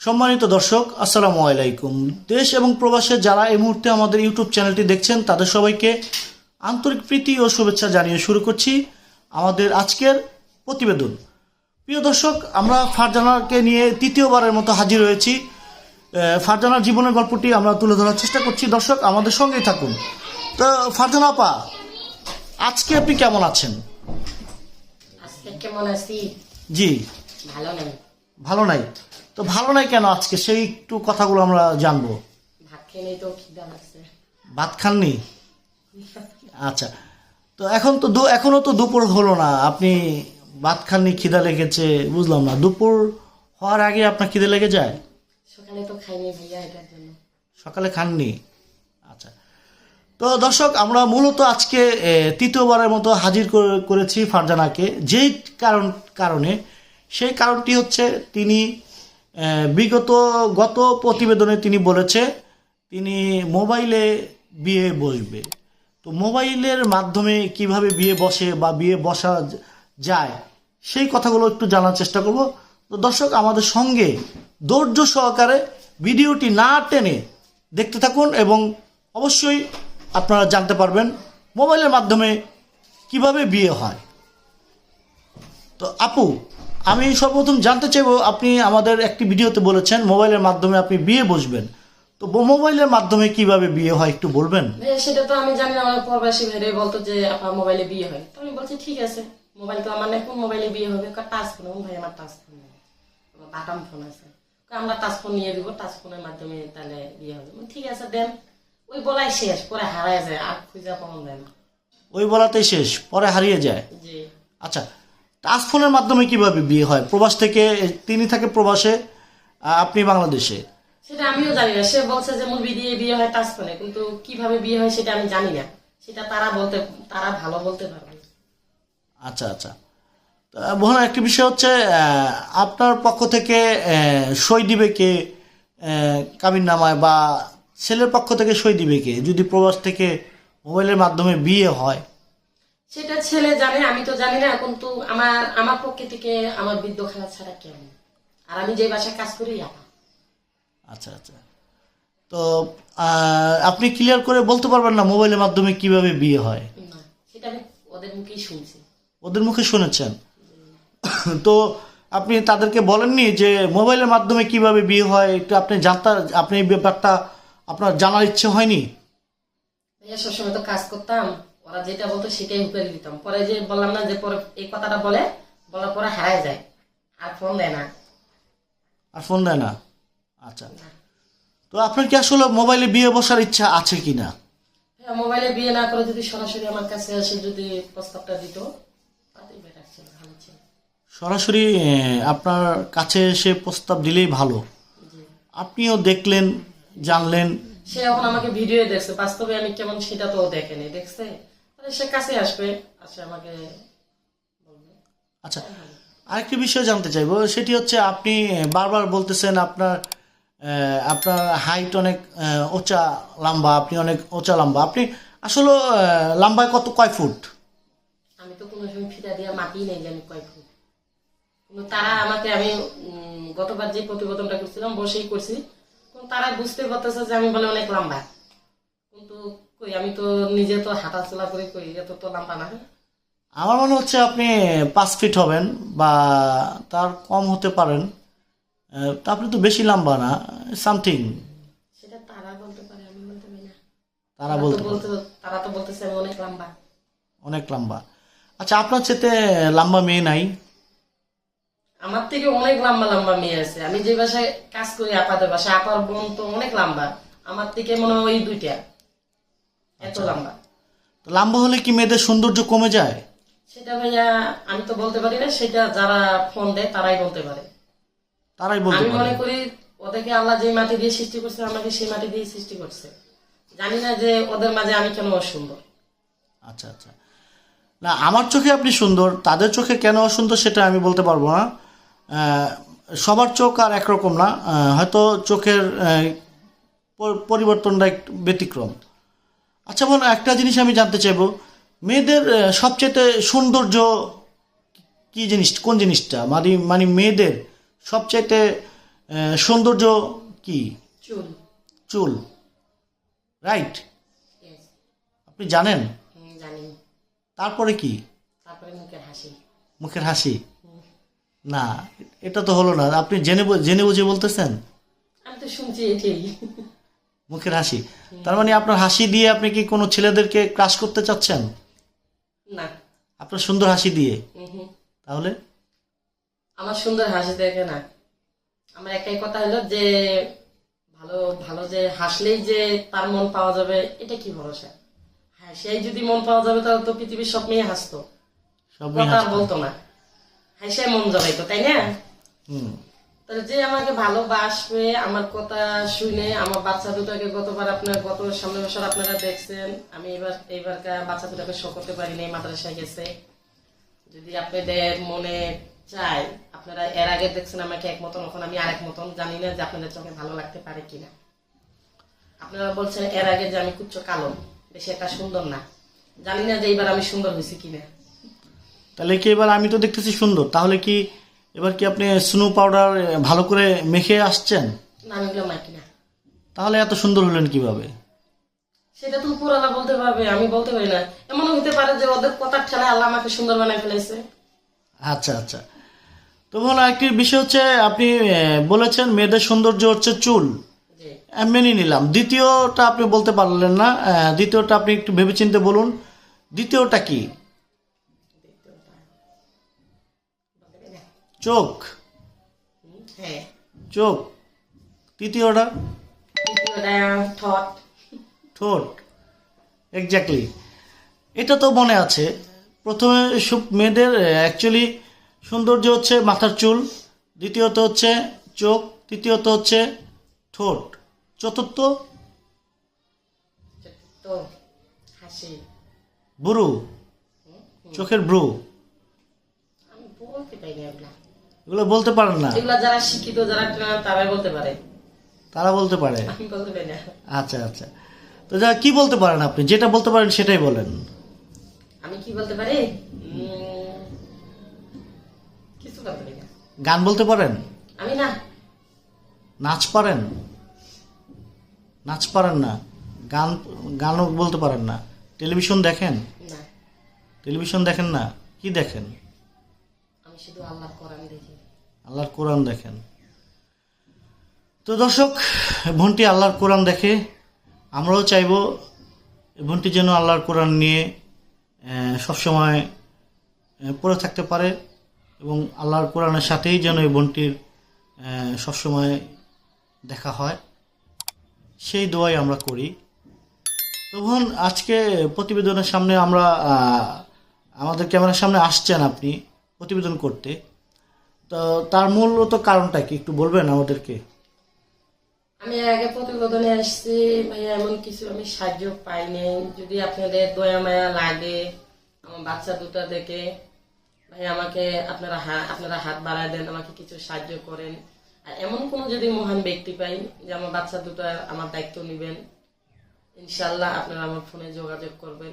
সম্মানিত দর্শক আসসালামু আলাইকুম। দেশ এবং প্রবাসে যারা এই মুহূর্তে আমাদের ইউটিউব চ্যানেলটি দেখছেন তাদের সবাইকে আন্তরিক প্রীতি ও শুভেচ্ছা জানিয়ে শুরু করছি আমাদের আজকের প্রতিবেদন। প্রিয় দর্শক আমরা ফারজানাকে নিয়ে তৃতীয়বারের মতো হাজির হয়েছি। ফারজানার জীবনের গল্পটি আমরা তুলে ধরার চেষ্টা করছি। দর্শক আমাদের সঙ্গেই থাকুন। তো ফারজানা আপা আজকে আপনি কেমন আছেন? আজকে কেমন আছি? জি। ভালো নেই। ভালো নাই। তো ভালো নাই কেন আজকে? সেই একটু কথাগুলো আমরা জানব। ভাত খাননি? আচ্ছা। তো এখন তো দু এখনও তো দুপুর হলো না। আপনি ভাত খাননি খিদা লেগেছে বুঝলাম না। দুপুর হওয়ার আগে আপনার খিদে লেগে যায়? সকালে তো খাইনি ভাইয়া এটার জন্য। সকালে খাননি? আচ্ছা। তো দর্শক আমরা মূলত আজকে তৃতীয়বারের মতো হাজির করেছি ফারজানাকে। যেই কারণ কারণে সেই কারণটি হচ্ছে তিনি বিগত গত প্রতিবেদনে তিনি বলেছে, তিনি মোবাইলে বিয়ে বসবে। তো মোবাইলের মাধ্যমে কীভাবে বিয়ে বসে বা বিয়ে বসা যায়, সেই কথাগুলো একটু জানার চেষ্টা করব। তো দর্শক, আমাদের সঙ্গে ধৈর্য সহকারে ভিডিওটি না টেনে দেখতে থাকুন এবং অবশ্যই আপনারা জানতে পারবেন মোবাইলের মাধ্যমে কীভাবে বিয়ে হয়। তো আপু আমি সর্বপ্রথম জানতে চাইব আপনি আমাদের একটি ভিডিওতে বলেছেন মোবাইলের মাধ্যমে আপনি বিয়ে বসবেন। তো মোবাইলের মাধ্যমে কীভাবে বিয়ে হয় একটু বলবেন? সেটা তো আমি জানি না আমার পরবাসী ভাইরে বলতো যে আপনার মোবাইলে বিয়ে হয়। তো আমি বলছি ঠিক আছে মোবাইল তো আমার নাই কোন মোবাইলে বিয়ে হবে? টাচ ফোন ভাই আমার টাচ ফোন নেই। আমার বাটাম ফোন আছে। আমরা টাচ ফোন নিয়ে দিব টাচ ফোনের মাধ্যমে তাহলে বিয়ে হবে। ঠিক আছে দেন। ওই বলাই শেষ পরে হারায় যায় আর খুঁজা পাওয়া যায় না। ওই বলাতেই শেষ পরে হারিয়ে যায়। জি। আচ্ছা টাচ ফোনের মাধ্যমে কীভাবে বিয়ে হয়? প্রবাস থেকে তিনি থাকে প্রবাসে আপনি বাংলাদেশে। সেটা আমিও জানি না। সে বলছে যে মুভি দিয়ে বিয়ে হয় টাচ ফোনে কিন্তু কীভাবে বিয়ে হয় সেটা আমি জানি না। সেটা তারা বলতে তারা ভালো বলতে পারবে। আচ্ছা আচ্ছা। তো বোন একটি বিষয় হচ্ছে আপনার পক্ষ থেকে সই দিবে কে? কাবিন নামায় বা ছেলের পক্ষ থেকে সই দিবে কে? যদি প্রবাস থেকে মোবাইলের মাধ্যমে বিয়ে হয় সেটা ছেলে জানে আমি তো জানি না কিন্তু আমার আমার পক্ষে থেকে আমার বৃদ্ধ খেলা ছাড়া কেমন আর আমি যে বাসায় কাজ করি আপা আচ্ছা আচ্ছা। তো আপনি ক্লিয়ার করে বলতে পারবেন না মোবাইলের মাধ্যমে কীভাবে বিয়ে হয়? না সেটা আমি ওদের মুখেই শুনছি। ওদের মুখে শুনেছেন? তো আপনি তাদেরকে বলেননি যে মোবাইলের মাধ্যমে কীভাবে বিয়ে হয়? একটু আপনি জানতে আপনি ব্যাপারটা আপনার জানার ইচ্ছে হয়নি? সবসময় তো কাজ করতাম। ওরা যেটা বলতো সেটাই হুকারি দিতাম। পরে যে বললাম না যে পরে এই কথাটা বলে বলার পরে হারায় যায়। আর ফোন দেয় না। আর ফোন দেয় না? আচ্ছা। তো আপনার কি আসলে মোবাইলে বিয়ে বসার ইচ্ছা আছে কি না হ্যাঁ, মোবাইলে বিয়ে না করে যদি সরাসরি আমার কাছে এসে যদি প্রস্তাবটা দিত সরাসরি আপনার কাছে এসে প্রস্তাব দিলেই ভালো। আপনিও দেখলেন জানলেন। সে এখন আমাকে ভিডিও দেখছে। বাস্তবে আমি কেমন সেটা তো দেখেনি দেখছে? তাহলে সে কাছে আসবে আসে আমাকে বলবে। আচ্ছা আরেকটি বিষয় জানতে চাইব সেটি হচ্ছে আপনি বারবার বলতেছেন আপনার আপনার হাইট অনেক উঁচা লম্বা আপনি অনেক উঁচা লম্বা। আপনি আসলে লম্বায় কত কয় ফুট? আমি তো কোনো সময় ফিতা দিয়ে মাটি নেই জানি কয় ফুট। কিন্তু তারা আমাকে আমি গতবার যে প্রতিবেদনটা করছিলাম বসেই করছি। তারা বুঝতে পারতেছে যে আমি বলে অনেক লম্বা। কিন্তু কই আমি তো নিজে তো হাঁটা চলা করে কই এত তো লম্বা না আমার মনে হচ্ছে আপনি পাঁচ ফিট হবেন বা তার কম হতে পারেন। তা আপনি তো বেশি লম্বা না সামথিং সেটা তারা বলতে পারে আমি বলতে পারি না। তারা তো বলতে বলতে তারা তো বলতেছে আমি অনেক লম্বা। অনেক লম্বা। আচ্ছা আপনার চেতে লম্বা মেয়ে নাই। আমার থেকে অনেক লম্বা লম্বা মেয়ে আছে। আমি যে বাসায় কাজ করি আপাদের বাসায় আপার বোন তো অনেক লম্বা। আমার থেকে মনে হয় ওই দুইটা। এত লম্বা। লম্বা হলে কি মেয়েদের সৌন্দর্য কমে যায়? সেটা ভাইয়া আমি তো বলতে পারি না সেটা যারা ফোন দেয় তারাই বলতে পারে। তারাই বলতে আমি মনে করি ওদেরকে আল্লাহ যে মাটি দিয়ে সৃষ্টি করছে আমাকে সেই মাটি দিয়ে সৃষ্টি করছে। জানি না যে ওদের মাঝে আমি কেন অসুন্দর। আচ্ছা আচ্ছা। না আমার চোখে আপনি সুন্দর তাদের চোখে কেন অসুন্দর সেটা আমি বলতে পারব না। সবার চোখ আর একরকম না। হয়তো চোখের পরিবর্তনটা একটু ব্যতিক্রম। আচ্ছা বোন একটা জিনিস আমি জানতে চাইব। মেয়েদের সবচেয়ে সৌন্দর্য কি জিনিস কোন জিনিসটা? মানে মানে মেয়েদের সবচাইতে সৌন্দর্য কি? চুল। চুল। রাইট? আপনি জানেন? তারপরে কি? তারপরে মুখের হাসি। মুখের হাসি? না এটা তো হলো না। আপনি জেনে জেনে বুঝে বলতেছেন? আমি তো শুনছি এটাই। মুখের হাসি। তার মানে আপনার হাসি দিয়ে আপনি কি কোনো ছেলেদেরকে ক্রাশ করতে চাচ্ছেন? না। আপনার সুন্দর হাসি দিয়ে। তাহলে? আমার সুন্দর হাসি দেখে না। আমার একটাই কথা হলো যে ভালো ভালো যে হাসলেই যে তার মন পাওয়া যাবে এটা কি ভরসা? হ্যাঁ সেই যদি মন পাওয়া যাবে তাহলে তো পৃথিবীর সব মেয়ে হাসতো। সবই কথা বলতো না। হাসে মন জড়াইতো তাই না? হুম। যে আমাকে ভালোবাসবে, আমার কথা শুনে আমার বাচ্চা দুটাকে গতবার আপনার গত সামনে বছর আপনারা দেখছেন, আমি এবার এইবারকার বাচ্চা দুটাকে শো করতে পারি মাদ্রাসায় গেছে। যদি আপনাদের মনে চায়, আপনারা এর আগে দেখছেন আমাকে এক মতন, এখন আমি আরেক মতন, জানি না যে আপনাদের চোখে ভালো লাগতে পারে কিনা। আপনারা বলছেন এর আগে যে আমি কুচ্ছ কালো, বেশি একটা সুন্দর না। জানি না যে এইবার আমি সুন্দর হয়েছি কিনা। তাহলে কি এবার আমি তো দেখতেছি সুন্দর, তাহলে কি এবার কি আপনি স্নো পাউডার ভালো করে মেখে আসছেন? না আমি ওগুলো মাইকি না। তাহলে এত সুন্দর হলেন কীভাবে? সেটা তো পুরালা বলতে পারবে আমি বলতে পারি না। এমনও হতে পারে যে ওদের কথার ঠেলায় আল্লাহ আমাকে সুন্দর বানায় ফেলেছে। আচ্ছা আচ্ছা। তো বলো একটি বিষয় হচ্ছে আপনি বলেছেন মেয়েদের সৌন্দর্য হচ্ছে চুল। মেনে নিলাম। দ্বিতীয়টা আপনি বলতে পারলেন না দ্বিতীয়টা আপনি একটু ভেবেচিন্তে বলুন। দ্বিতীয়টা কি? চোখ। হ্যাঁ চোখ। তৃতীয়টা ঠট। ঠোঁট। এক্স্যাক্টলি এটা তো মনে আছে। প্রথমে মেয়েদের অ্যাকচুয়ালি সৌন্দর্য হচ্ছে মাথার চুল দ্বিতীয়ত হচ্ছে চোখ তৃতীয়ত হচ্ছে ঠোঁট। চতুর্থ? হাসি। ব্রু চোখের ব্রু আমি বলতে পারি না এগুলা বলতে পারেন না। এগুলা যারা শিক্ষিত যারা তারাই বলতে পারে। তারা বলতে পারে। আমি বলতে পারি না। আচ্ছা আচ্ছা। তো যা কি বলতে পারেন আপনি? যেটা বলতে পারেন সেটাই বলেন। আমি কি বলতে পারি? কিছু বলতে পারি না। গান বলতে পারেন? আমি না। নাচ পারেন? নাচ পারেন না। গান গানও বলতে পারেন না। টেলিভিশন দেখেন? না। টেলিভিশন দেখেন না? কি দেখেন? আমি শুধু আল্লাহ কোরআন দেখি। আল্লাহর কোরআন দেখেন। তো দর্শক বোনটি আল্লাহর কোরআন দেখে আমরাও চাইব বোনটি যেন আল্লাহর কোরআন নিয়ে সবসময় পড়ে থাকতে পারে এবং আল্লাহর কোরআনের সাথেই যেন এই বোনটির সবসময় দেখা হয়। সেই দোয়াই আমরা করি। তো বোন, আজকে প্রতিবেদনের সামনে আমরা আমাদের ক্যামেরার সামনে আসছেন আপনি প্রতিবেদন করতে। তো তার মূলত কারণটা কি? একটু বলবেন আমাদেরকে। আমি আগে প্রতিবেদনে আসছি, ভাইয়া, এমন কিছু আমি সাহায্য পাইনি যদি আপনাদের দয়া, মায়া লাগে, আমার বাচ্চা দুটা দেখে ভাই আমাকে আপনারা হা- আপনারা হাত বাড়ায় দেন, আমাকে কিছু সাহায্য করেন। আর এমন কোনো যদি মহান ব্যক্তি পাই, যে আমার বাচ্চা দুটা আমার দায়িত্ব নেবেন ইনশাল্লাহ আপনারা আমার ফোনে যোগাযোগ করবেন,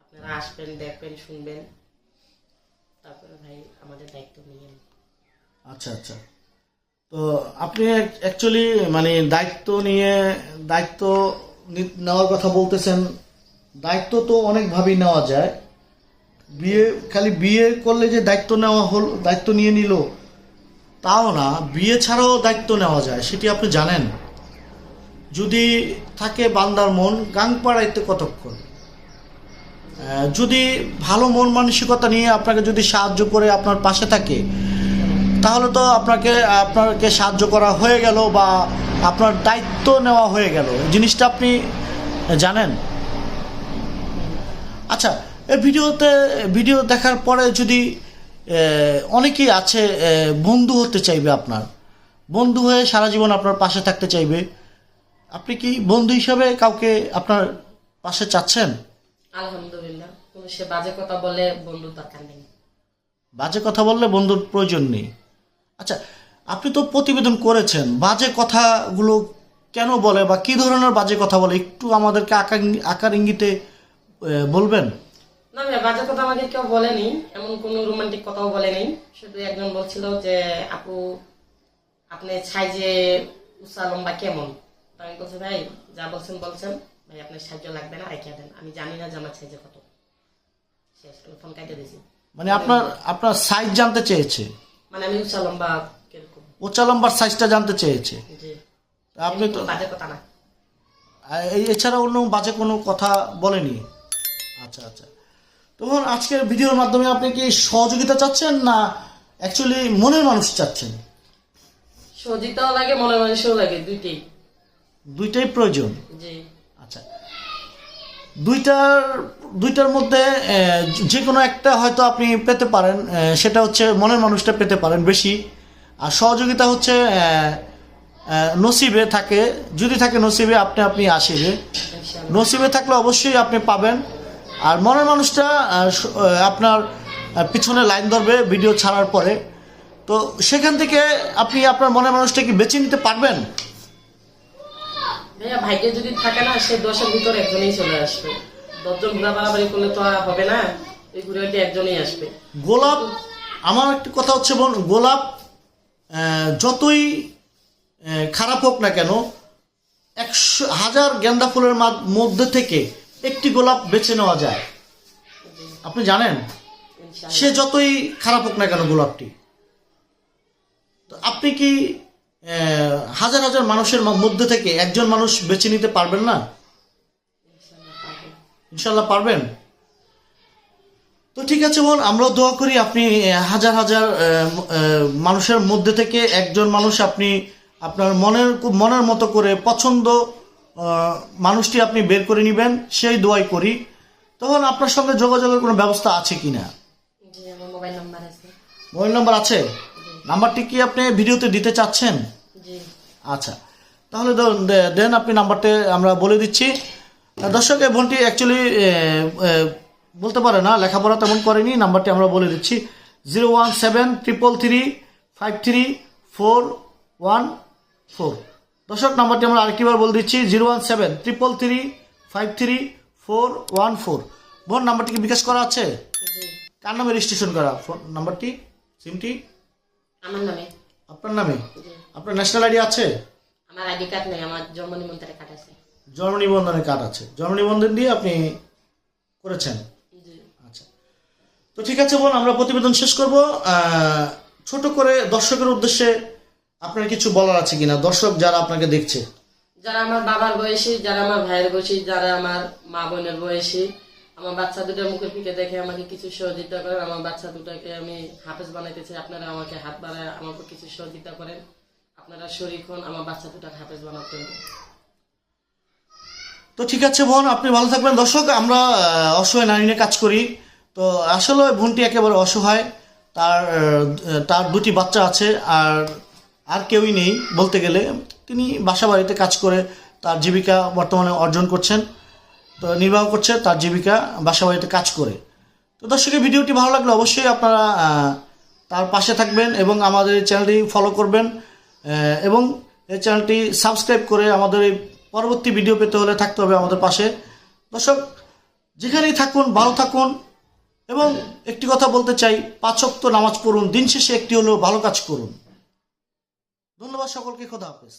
আপনারা আসবেন, দেখবেন, শুনবেন। তারপরে ভাই, আমাদের দায়িত্ব নিয়েন আচ্ছা আচ্ছা। তো আপনি অ্যাকচুয়ালি মানে দায়িত্ব নিয়ে, দায়িত্ব নেওয়ার কথা বলতেছেন, দায়িত্ব তো অনেকভাবেই নেওয়া যায়। বিয়ে, খালি বিয়ে করলে যে দায়িত্ব নেওয়া হল, দায়িত্ব নিয়ে নিল, তাও না, বিয়ে ছাড়াও দায়িত্ব নেওয়া যায়, সেটি আপনি জানেন। যদি থাকে বান্দার মন গাং পাড়াইতে কতক্ষণ যদি ভালো মন মানসিকতা নিয়ে আপনাকে যদি সাহায্য করে আপনার পাশে থাকে তাহলে তো আপনাকে আপনাকে সাহায্য করা হয়ে গেল বা আপনার দায়িত্ব নেওয়া হয়ে গেল। জিনিসটা আপনি জানেন? আচ্ছা এই ভিডিওতে ভিডিও দেখার পরে যদি অনেকেই আছে বন্ধু হতে চাইবে আপনার। বন্ধু হয়ে সারা জীবন আপনার পাশে থাকতে চাইবে। আপনি কি বন্ধু হিসাবে কাউকে আপনার পাশে চাচ্ছেন? আলহামদুলিল্লাহ সে বাজে কথা বলে বন্ধুর দরকার নেই। বাজে কথা বললে বন্ধুর প্রয়োজন নেই। আচ্ছা আপনি তো প্রতিবেদন করেছেন বাজে কথাগুলো কেন বলে বা কি ধরনের বাজে কথা বলে? একটু আমাদেরকে আকার আকার ইঙ্গিতে বলবেন? না ভাই বাজে কথা আমাকে কেউ বলেনি এমন কোনো রোমান্টিক কথাও বলেনি। শুধু একজন বলছিল যে আপু আপনি সাইজে উঁচা লম্বা কেমন? আমি বলছি ভাই যা বলছেন বলছেন। ভাই আপনার সাহায্য লাগবে না রেখে দেন। আমি জানি না যে আমার সাইজে কত। শেষ ফোন কাটে দিয়েছি। মানে আপনার আপনার সাইজ জানতে চেয়েছে। মানে আমি উঁচা লম্বা কীরকম? উচ্চা লম্বার সাইজটা জানতে চেয়েছে। আপনি তো বাজে কথা না। এই- এছাড়া অন্য বাজে কোনো কথা বলেনি? আচ্ছা আচ্ছা। তখন আজকের ভিডিওর মাধ্যমে আপনি কি সহযোগিতা চাচ্ছেন না অ্যাকচুয়ালি মনের মানুষ চাচ্ছেন? সহযোগিতাও লাগে মনে মানুষও লাগে দুইটাই। দুইটাই প্রয়োজন। জি। দুইটার দুইটার মধ্যে যে কোনো একটা হয়তো আপনি পেতে পারেন সেটা হচ্ছে মনের মানুষটা পেতে পারেন বেশি। আর সহযোগিতা হচ্ছে নসিবে থাকে। যদি থাকে নসিবে, আপনি আপনি আসিবে। নসিবে থাকলে অবশ্যই আপনি পাবেন। আর মনের মানুষটা আপনার পিছনে লাইন ধরবে ভিডিও ছাড়ার পরে। তো সেখান থেকে আপনি আপনার মনের মানুষটাকে বেছে নিতে পারবেন? ভাইয়া ভাগ্যে যদি থাকে না সে দশের ভিতরে একজনই চলে আসবে। দশজন ঘোরা বাড়াবাড়ি করলে তো আর হবে না এই ঘুরে ঘুরে একজনই আসবে। গোলাপ আমার একটা কথা হচ্ছে বোন গোলাপ যতই খারাপ হোক না কেন একশো হাজার গেন্দা ফুলের মধ্যে থেকে একটি গোলাপ বেছে নেওয়া যায়। আপনি জানেন? সে যতই খারাপ হোক না কেন গোলাপটি। তো আপনি কি হাজার হাজার মানুষের মধ্যে থেকে একজন মানুষ বেছে নিতে পারবেন না? ইনশাল্লাহ পারবেন। তো ঠিক আছে বোন আমরা দোয়া করি আপনি হাজার হাজার মানুষের মধ্যে থেকে একজন মানুষ আপনি আপনার মনের মনের মতো করে পছন্দ মানুষটি আপনি বের করে নেবেন সেই দোয়াই করি। তখন আপনার সঙ্গে যোগাযোগের কোনো ব্যবস্থা আছে কি না মোবাইল নম্বর আছে। মোবাইল নাম্বার আছে? নাম্বারটি কি আপনি ভিডিওতে দিতে চাচ্ছেন? আচ্ছা। তাহলে দেন আপনি নাম্বারটা আমরা বলে দিচ্ছি। দর্শক এই বোনটি অ্যাকচুয়ালি বলতে পারে না লেখাপড়া তেমন করেনি নাম্বারটি আমরা বলে দিচ্ছি। Zero one seven triple three five three four one four. দর্শক নাম্বারটি আমরা আরেকটিবার বলে দিচ্ছি। Zero one seven triple three five three four one four. বোন নাম্বারটি কি বিকাশ করা আছে? কার নামে রেজিস্ট্রেশন করা? ফোন নাম্বারটি? সিমটি? আমার নামে। আপনার নামে? আপনার ন্যাশনাল আইডি আছে? আমার আইডি কার্ড নেই আমার জন্ম নিমন্ত্রণে কার্ড আছে। জন্ম নিবন্ধনের কার্ড আছে। জন্ম নিবন্ধন দিয়ে আপনি করেছেন? আচ্ছা। তো ঠিক আছে বোন আমরা প্রতিবেদন শেষ করব। ছোট করে দর্শকের উদ্দেশ্যে আপনার কিছু বলার আছে কিনা? দর্শক যারা আপনাকে দেখছে। যারা আমার বাবার বয়সী যারা আমার ভাইয়ের বয়সী যারা আমার মা বোনের বয়সী আমার বাচ্চা দুটোর মুখের পিঠে দেখে আমাকে কিছু সহযোগিতা করেন আমার বাচ্চা দুটাকে আমি হাফেজ বানাইতে চাই আপনারা আমাকে হাত বাড়ায় আমাকে কিছু সহযোগিতা করেন আপনারা শরীর হন, আমার বাচ্চা দুটাকে হাফেজ বানাতে তো ঠিক আছে বোন, আপনি ভালো থাকবেন। দর্শক, আমরা অসহায় নারী নিয়ে কাজ করি। তো আসলে বোনটি একেবারে অসহায়। তার তার দুটি বাচ্চা আছে আর আর কেউই নেই বলতে গেলে। তিনি বাসা বাড়িতে কাজ করে তার জীবিকা বর্তমানে অর্জন করছেন। তো নির্বাহ করছে তার জীবিকা, বাসা বাড়িতে কাজ করে। তো দর্শকের ভিডিওটি ভালো লাগলে অবশ্যই আপনারা তার পাশে থাকবেন এবং আমাদের এই চ্যানেলটি ফলো করবেন। এবং এই চ্যানেলটি সাবস্ক্রাইব করে আমাদের এই পরবর্তী ভিডিও পেতে হলে থাকতে হবে আমাদের পাশে। দর্শক, যেখানেই থাকুন, ভালো থাকুন। এবং একটি কথা বলতে চাই পাঁচক্ত নামাজ পড়ুন, দিন শেষে একটি হলেও ভালো কাজ করুন। ধন্যবাদ সকলকে, খোদা হাফেজ।